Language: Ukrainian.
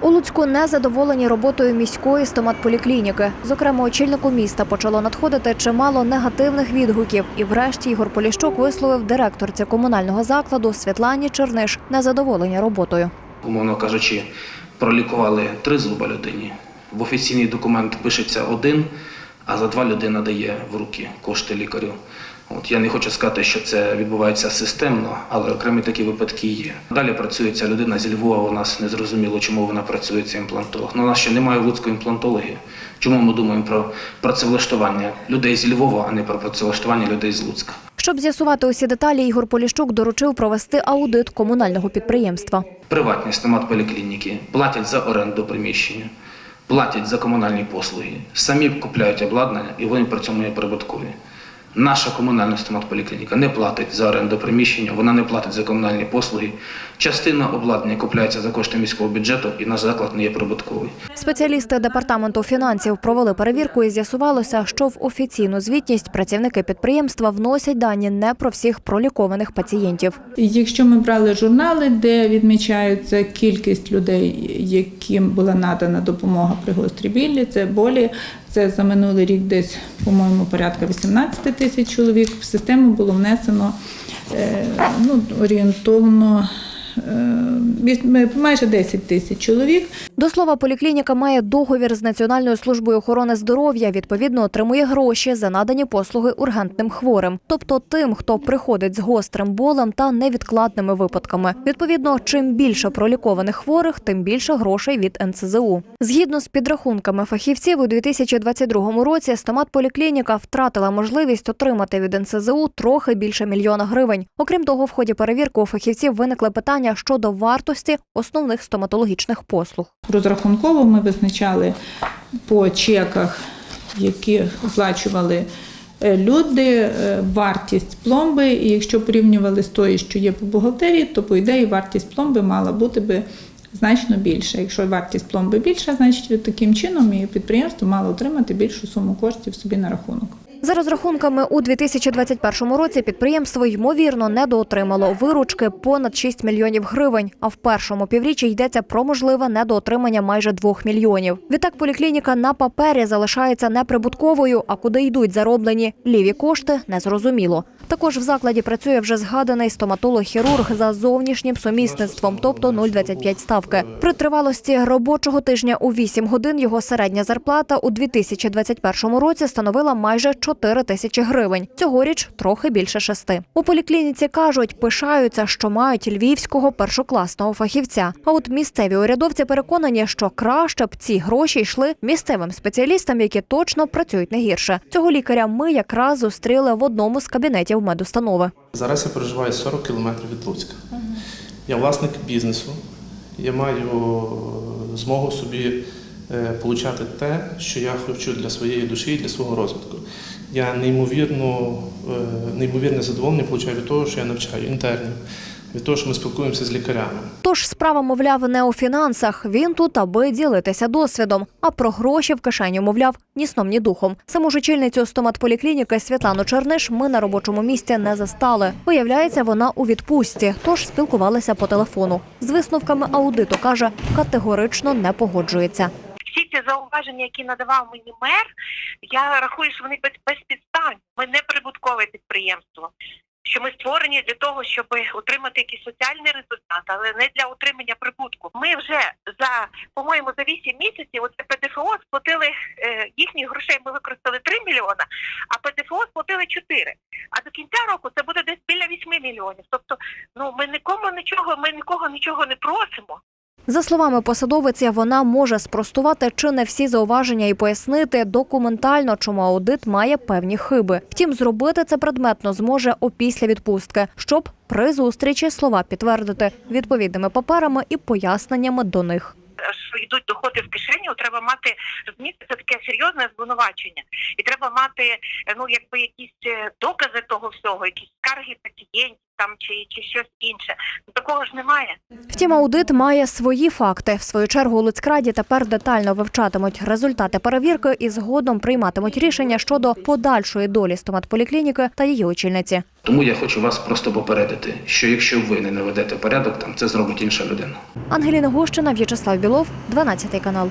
У Луцьку незадоволені роботою міської стоматполіклініки. Зокрема, очільнику міста почало надходити чимало негативних відгуків. І врешті Ігор Поліщук висловив директорці комунального закладу Світлані Черниш незадоволення роботою. умовно кажучи, пролікували три зуба людині. В офіційний документ пишеться один, а за два людина дає в руки кошти лікарю. От я не хочу сказати, що це відбувається системно, але окремі такі випадки є. Далі працює ця людина зі Львова. У нас не зрозуміло, чому вона працює цей імплантолог. Ну, у нас ще немає луцької імплантології. Чому ми думаємо про працевлаштування людей зі Львова, а не про працевлаштування людей з Луцька? Щоб з'ясувати усі деталі, Ігор Поліщук доручив провести аудит комунального підприємства. Приватні стоматполіклініки платять за оренду приміщення, платять за комунальні послуги, самі купляють обладнання і вони при цьому є прибуткові. Наша комунальна стоматполіклініка не платить за оренду приміщення, вона не платить за комунальні послуги. Частина обладнання купляється за кошти міського бюджету і наш заклад не є прибутковий. Спеціалісти департаменту фінансів провели перевірку і з'ясувалося, що в офіційну звітність працівники підприємства вносять дані не про всіх пролікованих пацієнтів. Якщо ми брали журнали, де відмічаються кількість людей, яким була надана допомога при гострій білі, це болі, це за минулий рік десь, по-моєму, порядка 18 тисяч чоловік. В систему було внесено е, ну, орієнтовно майже 10 тисяч чоловік. До слова, поліклініка має договір з Національною службою охорони здоров'я. Відповідно, отримує гроші за надані послуги ургентним хворим, тобто тим, хто приходить з гострим болем та невідкладними випадками. Відповідно, чим більше пролікованих хворих, тим більше грошей від НСЗУ. Згідно з підрахунками фахівців, у 2022 році стоматполіклініка втратила можливість отримати від НСЗУ трохи більше мільйона гривень. Окрім того, в ході перевірки у фахівців виникли питання щодо вартості основних стоматологічних послуг. Розрахунково ми визначали по чеках, які оплачували е, люди, е, вартість пломби. І якщо порівнювали з тою, що є по бухгалтерії, то по ідеї вартість пломби мала бути би значно більша. Якщо вартість пломби більша, значить таким чином і підприємство мало отримати більшу суму коштів собі на рахунок. За розрахунками, у 2021 році підприємство ймовірно недоотримало виручки понад 6 мільйонів гривень. А в першому півріччі йдеться про можливе недоотримання майже 2 мільйонів. Відтак поліклініка на папері залишається неприбутковою, а куди йдуть зароблені ліві кошти, незрозуміло. Також в закладі працює вже згаданий стоматолог-хірург за зовнішнім сумісництвом, тобто 0,25 ставки. При тривалості робочого тижня у 8 годин його середня зарплата у 2021 році становила майже 4 тисячі гривень. Цьогоріч трохи більше шести. У поліклініці кажуть, пишаються, що мають львівського першокласного фахівця. А от місцеві урядовці переконані, що краще б ці гроші йшли місцевим спеціалістам, які точно працюють не гірше. Цього лікаря ми якраз зустріли в одному з кабінетів медустанови. Зараз я проживаю 40 кілометрів від Луцька. Я власник бізнесу. Я маю е, змогу собі отримати получати те, що я хочу для своєї душі і для свого розвитку. Я неймовірно, е, неймовірне задоволення получаю від того, що я навчаю інтернів, від того, що ми спілкуємося з лікарями. Тож справа, мовляв, не у фінансах. Він тут, аби ділитися досвідом. А про гроші в кишені, мовляв, ні сном, ні духом. Саму ж очільницю стоматполіклініки Світлану Черниш ми на робочому місці не застали. Виявляється, вона у відпустці, тож спілкувалися по телефону. З висновками аудиту каже, категорично не погоджується. всі ці зауваження, які надавав мені мер, я рахую, що вони без, безпідставні. Ми не прибуткове підприємство. Що ми створені для того, щоб отримати якийсь соціальний результат, але не для отримання прибутку. Ми вже за по-моєму за 8 місяців оце ПДФО сплатили е, їхніх грошей. Ми використали 3 мільйона, а ПДФО сплатили 4. А до кінця року це буде десь біля 8 мільйонів. Тобто, ну ми нікому нічого, ми нікого нічого не просимо. За словами посадовиці, вона може спростувати чи не всі зауваження і пояснити документально, чому аудит має певні хиби. Втім, зробити це предметно зможе опісля відпустки, щоб при зустрічі слова підтвердити відповідними паперами і поясненнями до них. Йдуть доходи в кишеню, треба мати розумієте, це таке серйозне звинувачення, і треба мати е, ну якби якісь е, докази того всього, якісь скарги пацієнтів, там чи, чи щось інше. Ну, Такого ж немає. Втім, аудит має свої факти. В свою чергу у Луцькраді тепер детально вивчатимуть результати перевірки і згодом прийматимуть рішення щодо подальшої долі стоматполіклініки та її очільниці. Тому я хочу вас просто попередити, що якщо ви не наведете порядок, там це зробить інша людина. Ангеліна Гущина, В'ячеслав Білов, 12 канал.